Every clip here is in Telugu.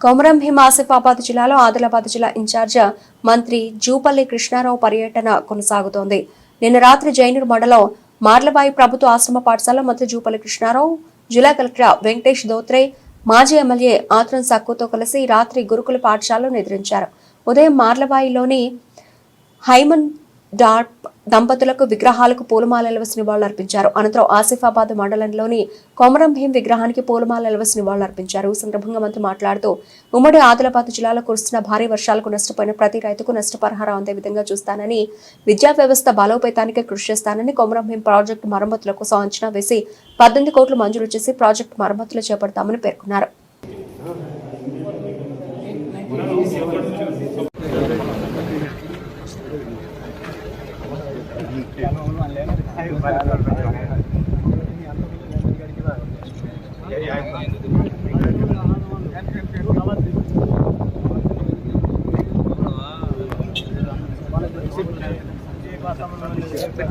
కొమరం భీం ఆసిఫాబాద్ జిల్లాలో ఆదిలాబాద్ జిల్లా ఇన్ఛార్జ్ మంత్రి జూపల్లి కృష్ణారావు పర్యటన కొనసాగుతోంది. నిన్న రాత్రి జైనూర్ మండలం మార్లబాయి ప్రభుత్వ ఆశ్రమ పాఠశాల మంత్రి జూపల్లి కృష్ణారావు జిల్లా కలెక్టర్ వెంకటేష్ దోత్రే మాజీ ఎమ్మెల్యే ఆత్రం సక్కుతో కలిసి రాత్రి గురుకుల పాఠశాలను నిద్రించారు ఉదయం మార్లబాయిలోని హైమన్ డాట్ దంపతులకు విగ్రహాలకు పూలమాలలు వేసి నివాళులర్పించారు అనంతరం ఆసిఫాబాద్ మండలంలోని కొమరం భీం విగ్రహానికి పూలమాలలు వేసి నివాళులర్పించారు ఈ సందర్భంగా మంత్రి మాట్లాడుతూ ఉమ్మడి ఆదిలాబాద్ జిల్లాలో కురుస్తున్న భారీ వర్షాలకు నష్టపోయిన ప్రతి రైతుకు నష్టపరిహారం అందే విధంగా చూస్తానని విద్యా వ్యవస్థ బలోపేతానికి కృషి చేస్తానని కొమరం భీం ప్రాజెక్టు మరమ్మతుల కోసం అంచనా వేసి పద్దెనిమిది కోట్లు మంజూరు చేసి ప్రాజెక్టు మరమ్మతులు చేపడతామని పేర్కొన్నారు.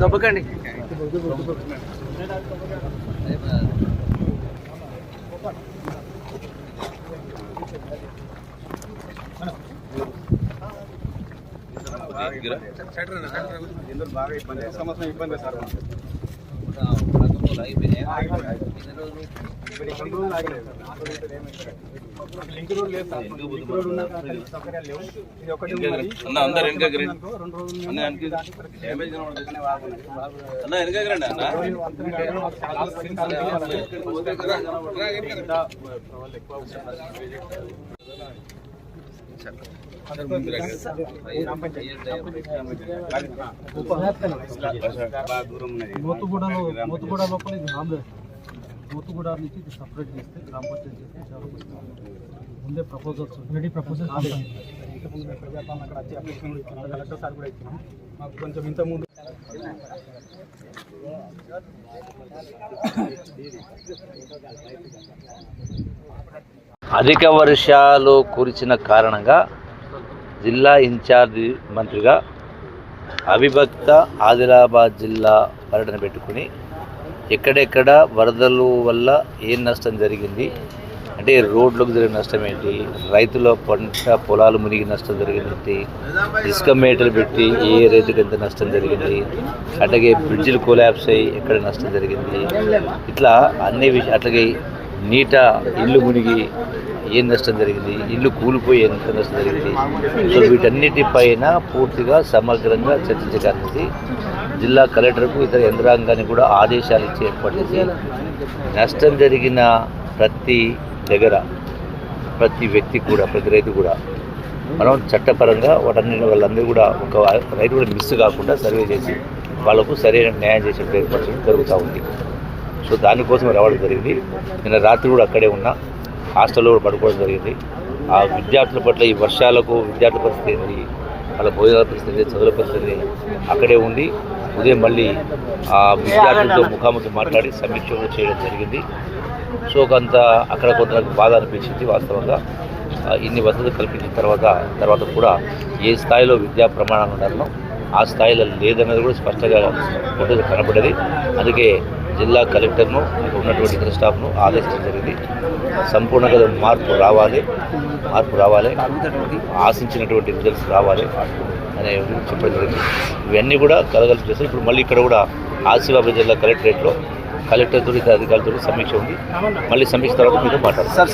దొబ్బకండి. దొబ్బకండి అన్న అందరు వెనక గ్రీన్ అనుకో, రెండు రోజులు అన్న డ్యామేజ్. అన్న వెనక గ్రండి అన్న మోతుగూడలో మోతుగూడ లోపల ఇది ఆంధ్ర మోతుగూడ నుంచి ఇది సపరేట్ చేస్తే గ్రామ పంచాయతీ చేస్తే చాలా ముందే ప్రపోజల్స్ రెడీ ప్రపోజల్స్ ఇంతకుముందు ప్రజాపాలన అక్కడ కలెక్టర్ సార్ కూడా ఇచ్చినాం మాకు కొంచెం ఇంత ముందు అధిక వర్షాలు కురిసిన కారణంగా జిల్లా ఇన్ఛార్జి మంత్రిగా అవిభక్త ఆదిలాబాద్ జిల్లా పర్యటన పెట్టుకుని ఎక్కడెక్కడ వరదలు వల్ల ఏం నష్టం జరిగింది? అంటే రోడ్లకు జరిగిన నష్టం ఏంటి? రైతుల పంట పొలాలు మునిగి నష్టం జరిగింది. ఇసుక మేటలు పెట్టి ఏ రైతుకి ఎంత నష్టం జరిగింది? అట్లాగే బ్రిడ్జిలు కొలాప్స్ అయ్యి ఎక్కడ నష్టం జరిగింది? ఇట్లా అన్ని విష అట్లాగే నీట ఇల్లు మునిగి ఏం నష్టం జరిగింది? ఇల్లు కూలిపోయి ఎంత నష్టం జరిగింది? సో వీటన్నిటిపైన పూర్తిగా సమగ్రంగా చర్చించడానికి జిల్లా కలెక్టర్కు ఇతర యంత్రాంగాన్ని కూడా ఆదేశాలు ఇచ్చి ఏర్పాటు చేసి నష్టం జరిగిన ప్రతి దగ్గర ప్రతి వ్యక్తి కూడా ప్రతి రైతు కూడా మనం చట్టపరంగా వాటన్ని వాళ్ళందరూ కూడా ఒక రైతు కూడా మిస్ కాకుండా సర్వే చేసి వాళ్ళకు సరైన న్యాయం చేసే ఏర్పాటు జరుగుతూ ఉంది. సో దానికోసం రావడం జరిగింది. నిన్న రాత్రి కూడా అక్కడే ఉన్నా. హాస్టల్లో కూడా పడుకోవడం జరిగింది. ఆ విద్యార్థుల పట్ల ఈ వర్షాలకు విద్యార్థుల పరిస్థితి ఏంటి వాళ్ళ భోజనాల పరిస్థితి చదువుల పరిస్థితి అక్కడే ఉండి ఉదయం మళ్ళీ ఆ విద్యార్థులతో ముఖాముఖి మాట్లాడి సమీక్ష చేయడం జరిగింది. సో కొంత అక్కడ కొంత నాకు బాధ అనిపించింది వాస్తవంగా. ఇన్ని వసతులు కల్పించిన తర్వాత తర్వాత కూడా ఏ స్థాయిలో విద్యా ప్రమాణాలు ఉన్నారో ఆ స్థాయిలో లేదన్నది కూడా స్పష్టంగా ఫోటోలు కనబడేది. అందుకే జిల్లా కలెక్టర్ను ఉన్నటువంటి ఇతర స్టాఫ్ను ఆదేశించడం జరిగింది. సంపూర్ణంగా మార్పు రావాలి. మార్పు రావాలి. ఆశించినటువంటి రిజల్ట్స్ రావాలి. అనే చెప్పడం జరిగింది. ఇవన్నీ కూడా కలగలిపి చేస్తారు ఇప్పుడు మళ్ళీ ఇక్కడ కూడా ఆసిఫాబాద్ జిల్లా కలెక్టరేట్లో కలెక్టర్తో ఇతర అధికారులతో సమీక్ష ఉంది. మళ్ళీ సమీక్ష తర్వాత మీతో మాట్లాడతారు